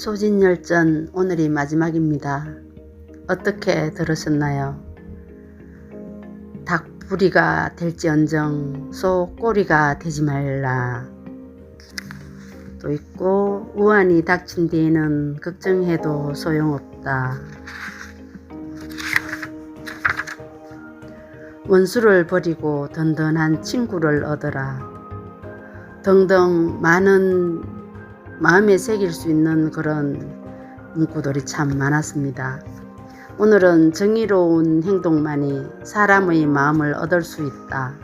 소진열전 오늘이 마지막입니다. 어떻게 들으셨나요? 닭부리가 될지언정 소 꼬리가 되지 말라. 또 있고 우환이 닥친 뒤에는 걱정해도 소용없다. 원수를 버리고 든든한 친구를 얻어라. 등등 많은 마음에 새길 수 있는 그런 문구들이 참 많았습니다. 오늘은 정의로운 행동만이 사람의 마음을 얻을 수 있다.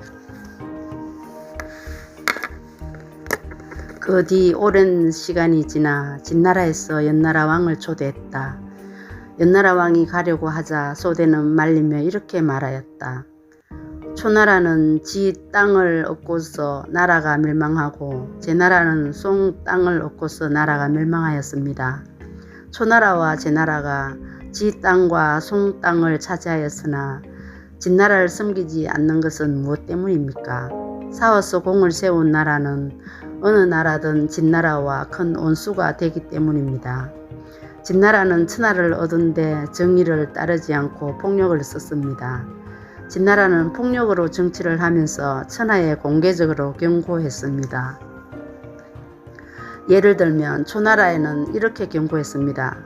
그 뒤 오랜 시간이 지나 진나라에서 연나라 왕을 초대했다. 연나라 왕이 가려고 하자 소대는 말리며 이렇게 말하였다. 초나라는 지 땅을 얻고서 나라가 멸망하고 제 나라는 송 땅을 얻고서 나라가 멸망하였습니다. 초나라와 제 나라가 지 땅과 송 땅을 차지하였으나 진나라를 섬기지 않는 것은 무엇 때문입니까? 싸워서 공을 세운 나라는 어느 나라든 진나라와 큰 온수가 되기 때문입니다. 진나라는 천하를 얻은데 정의를 따르지 않고 폭력을 썼습니다. 진나라는 폭력으로 정치를 하면서 천하에 공개적으로 경고했습니다. 예를 들면 초나라에는 이렇게 경고했습니다.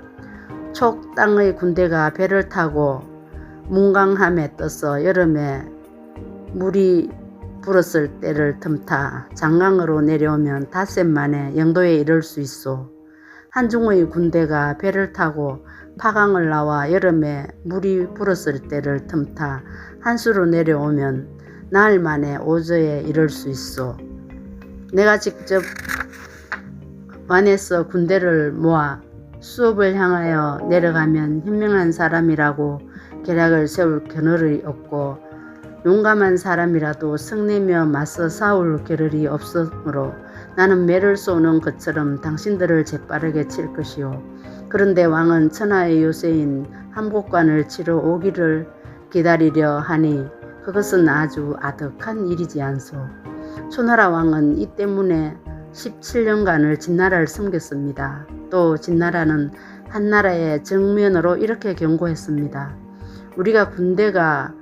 촉 땅의 군대가 배를 타고 문강함에 떠서 여름에 물이 불었을 때를 틈타 장강으로 내려오면 닷새 만에 영도에 이를 수 있어. 한중의 군대가 배를 타고 파강을 나와 여름에 물이 불었을 때를 틈타 한수로 내려오면 나흘 만에 오저에 이를 수 있어. 내가 직접 완에서 군대를 모아 수업을 향하여 내려가면 현명한 사람이라고 계략을 세울 겨를이 없고 용감한 사람이라도 성내며 맞서 싸울 겨를이 없으므로 나는 매를 쏘는 것처럼 당신들을 재빠르게 칠 것이요. 그런데 왕은 천하의 요새인 함곡관을 치러 오기를 기다리려 하니 그것은 아주 아득한 일이지 않소. 초나라 왕은 이 때문에 17년간을 진나라를 섬겼습니다. 또 진나라는 한나라의 정면으로 이렇게 경고했습니다. 우리가 군대가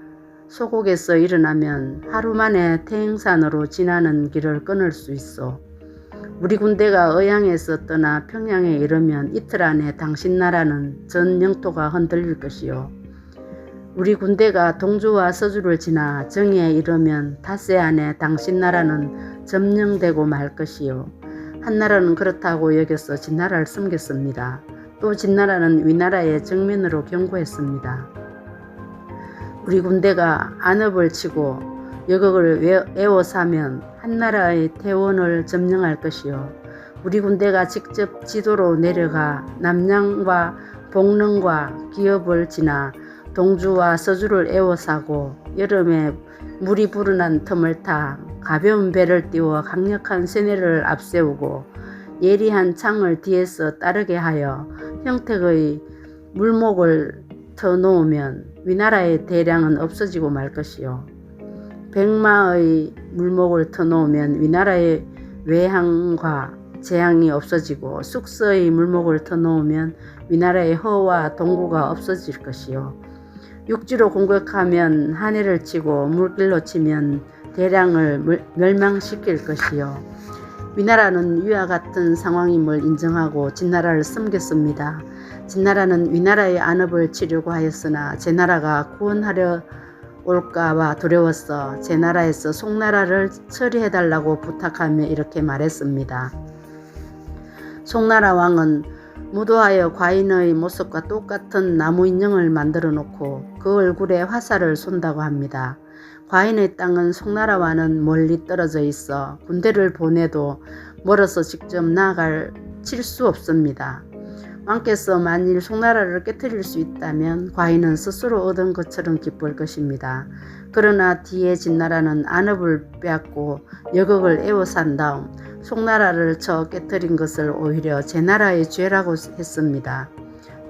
소곡에서 일어나면 하루 만에 태행산으로 지나는 길을 끊을 수 있어. 우리 군대가 의양에서 떠나 평양에 이르면 이틀 안에 당신 나라는 전 영토가 흔들릴 것이요. 우리 군대가 동주와 서주를 지나 정의에 이르면 닷새 안에 당신 나라는 점령되고 말 것이요. 한나라는 그렇다고 여겨서 진나라를 섬겼습니다. 또 진나라는 위나라의 정면으로 경고했습니다. 우리 군대가 안업을 치고 여극을 에워싸면 한나라의 태원을 점령할 것이요. 우리 군대가 직접 지도로 내려가 남양과 복릉과 기업을 지나 동주와 서주를 에워싸고 여름에 물이 불어난 틈을 타 가벼운 배를 띄워 강력한 세뇌를 앞세우고 예리한 창을 뒤에서 따르게 하여 형택의 물목을 터놓으면 위나라의 대량은 없어지고 말 것이요. 백마의 물목을 터놓으면 위나라의 외항과 재앙이 없어지고 숙서의 물목을 터놓으면 위나라의 허와 동구가 없어질 것이요. 육지로 공격하면 한해를 치고 물길로 치면 대량을 멸망시킬 것이요. 위나라는 위와 같은 상황임을 인정하고 진나라를 섬겼습니다. 진나라는 위나라의 안업을 치려고 하였으나 제나라가 구원하려 올까봐 두려웠어 제 나라에서 송나라를 처리해달라고 부탁하며 이렇게 말했습니다. 송나라 왕은 무도하여 과인의 모습과 똑같은 나무 인형을 만들어 놓고 그 얼굴에 화살을 쏜다고 합니다. 과인의 땅은 송나라와는 멀리 떨어져 있어 군대를 보내도 멀어서 직접 나갈 칠 수 없습니다. 왕께서 만일 송나라를 깨뜨릴 수 있다면 과인은 스스로 얻은 것처럼 기쁠 것입니다. 그러나 뒤에 진나라는 안업을 빼앗고 여극을 에워산 다음 송나라를 쳐 깨뜨린 것을 오히려 제 나라의 죄라고 했습니다.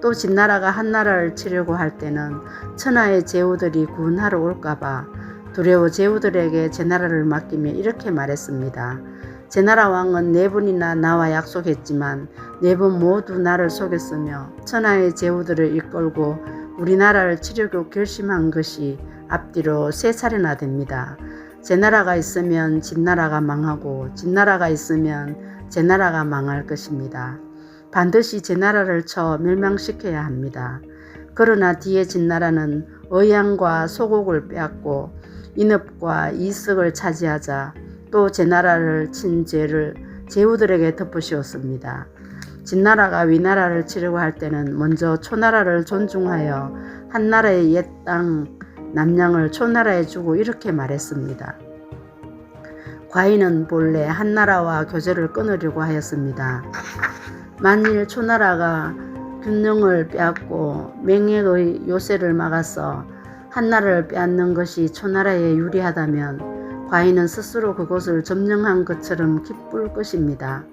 또 진나라가 한나라를 치려고 할 때는 천하의 제후들이 구원하러 올까봐 두려워 제후들에게 제 나라를 맡기며 이렇게 말했습니다. 제나라 왕은 네 번이나 나와 약속했지만 네 번 모두 나를 속였으며 천하의 제후들을 이끌고 우리나라를 치려고 결심한 것이 앞뒤로 세 차례나 됩니다. 제 나라가 있으면 진나라가 망하고 진나라가 있으면 제 나라가 망할 것입니다. 반드시 제 나라를 쳐 멸망시켜야 합니다. 그러나 뒤에 진나라는 의양과 소곡을 빼앗고 인업과 이석을 차지하자 또 제 나라를 친 죄를 제후들에게 덮으시었습니다. 진나라가 위나라를 치려고 할 때는 먼저 초나라를 존중하여 한나라의 옛 땅 남양을 초나라에 주고 이렇게 말했습니다. 과인은 본래 한나라와 교제를 끊으려고 하였습니다. 만일 초나라가 균령을 빼앗고 맹액의 요새를 막아서 한나라를 빼앗는 것이 초나라에 유리하다면 과인은 스스로 그곳을 점령한 것처럼 기쁠 것입니다.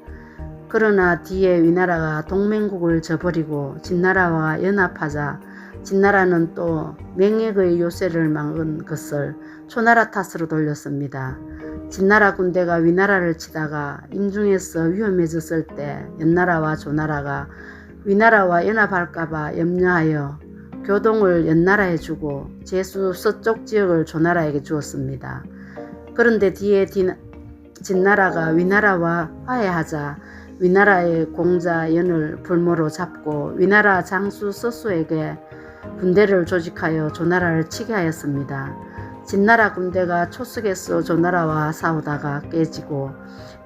그러나 뒤에 위나라가 동맹국을 저버리고 진나라와 연합하자 진나라는 또 맹액의 요새를 막은 것을 초나라 탓으로 돌렸습니다. 진나라 군대가 위나라를 치다가 임중에서 위험해졌을 때 연나라와 조나라가 위나라와 연합할까봐 염려하여 교동을 연나라에 주고 제수 서쪽 지역을 조나라에게 주었습니다. 그런데 뒤에 디- 진나라가 위나라와 화해하자 위나라의 공자 연을 불모로 잡고 위나라 장수 서수에게 군대를 조직하여 조나라를 치게 하였습니다. 진나라 군대가 초석에서 조나라와 싸우다가 깨지고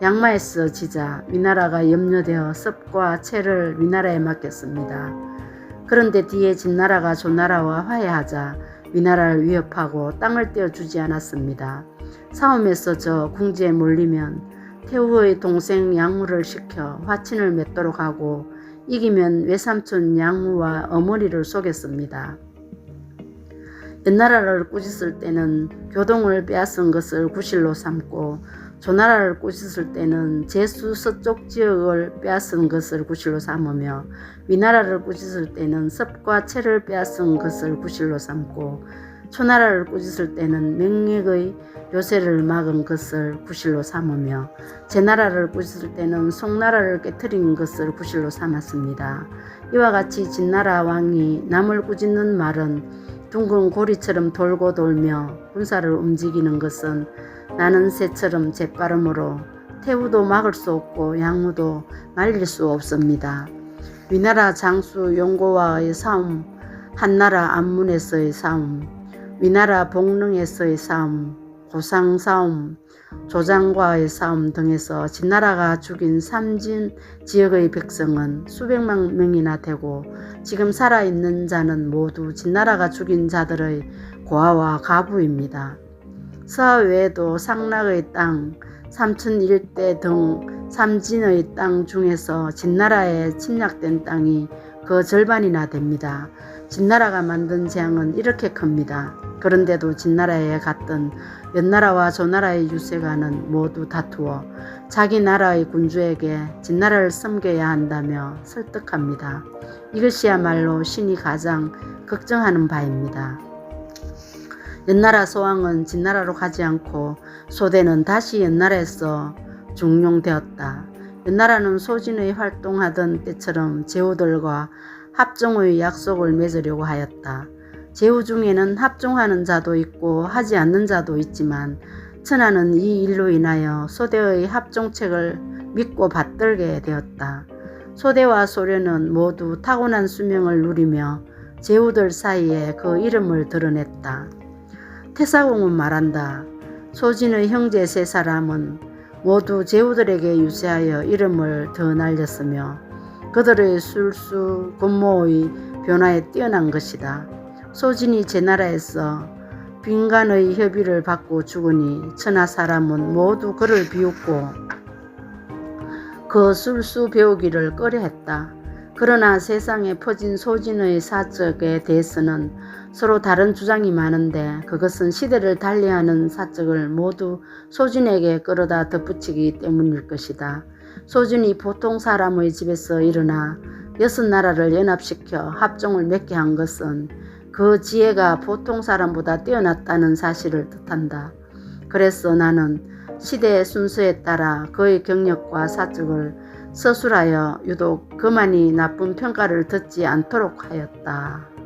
양마에서 지자 위나라가 염려되어 섭과 채를 위나라에 맡겼습니다. 그런데 뒤에 진나라가 조나라와 화해하자 위나라를 위협하고 땅을 떼어주지 않았습니다. 싸움에서 저 궁지에 몰리면 태우의 동생 양무를 시켜 화친을 맺도록 하고 이기면 외삼촌 양무와 어머니를 속였습니다. 옛나라를 꾸짖을 때는 교동을 빼앗은 것을 구실로 삼고 조나라를 꾸짖을 때는 제수 서쪽 지역을 빼앗은 것을 구실로 삼으며 위나라를 꾸짖을 때는 섭과 채를 빼앗은 것을 구실로 삼고 초나라를 꾸짖을 때는 맹력의 요새를 막은 것을 구실로 삼으며 제나라를 꾸짖을 때는 송나라를 깨뜨린 것을 구실로 삼았습니다. 이와 같이 진나라 왕이 남을 꾸짖는 말은 둥근 고리처럼 돌고 돌며 군사를 움직이는 것은 나는 새처럼 재빠름으로 태우도 막을 수 없고 양무도 말릴 수 없습니다. 위나라 장수 용고와의 싸움, 한나라 안문에서의 싸움, 위나라 복릉에서의 싸움, 고상 싸움, 조장과의 싸움 등에서 진나라가 죽인 삼진 지역의 백성은 수백만 명이나 되고 지금 살아있는 자는 모두 진나라가 죽인 자들의 고아와 가부입니다. 서하 외에도 상락의 땅, 삼천 일대 등 삼진의 땅 중에서 진나라에 침략된 땅이 그 절반이나 됩니다. 진나라가 만든 재앙은 이렇게 큽니다. 그런데도 진나라에 갔던 연나라와 조나라의 유세가는 모두 다투어 자기 나라의 군주에게 진나라를 섬겨야 한다며 설득합니다. 이것이야말로 신이 가장 걱정하는 바입니다. 연나라 소왕은 진나라로 가지 않고 소대는 다시 연나라에서 중용되었다. 연나라는 소진의 활동하던 때처럼 제후들과 합종의 약속을 맺으려고 하였다. 제후 중에는 합종하는 자도 있고 하지 않는 자도 있지만 천하는 이 일로 인하여 소대의 합종책을 믿고 받들게 되었다. 소대와 소련은 모두 타고난 수명을 누리며 제후들 사이에 그 이름을 드러냈다. 태사공은 말한다. 소진의 형제 세 사람은 모두 제후들에게 유세하여 이름을 더 날렸으며 그들의 술수 군모의 변화에 뛰어난 것이다. 소진이 제 나라에서 빈간의 협의를 받고 죽으니 천하 사람은 모두 그를 비웃고 그 술수 배우기를 꺼려했다. 그러나 세상에 퍼진 소진의 사적에 대해서는 서로 다른 주장이 많은데 그것은 시대를 달리하는 사적을 모두 소진에게 끌어다 덧붙이기 때문일 것이다. 소진이 보통 사람의 집에서 일어나 여섯 나라를 연합시켜 합종을 맺게 한 것은 그 지혜가 보통 사람보다 뛰어났다는 사실을 뜻한다. 그래서 나는 시대의 순서에 따라 그의 경력과 사적을 서술하여 유독 그만이 나쁜 평가를 듣지 않도록 하였다.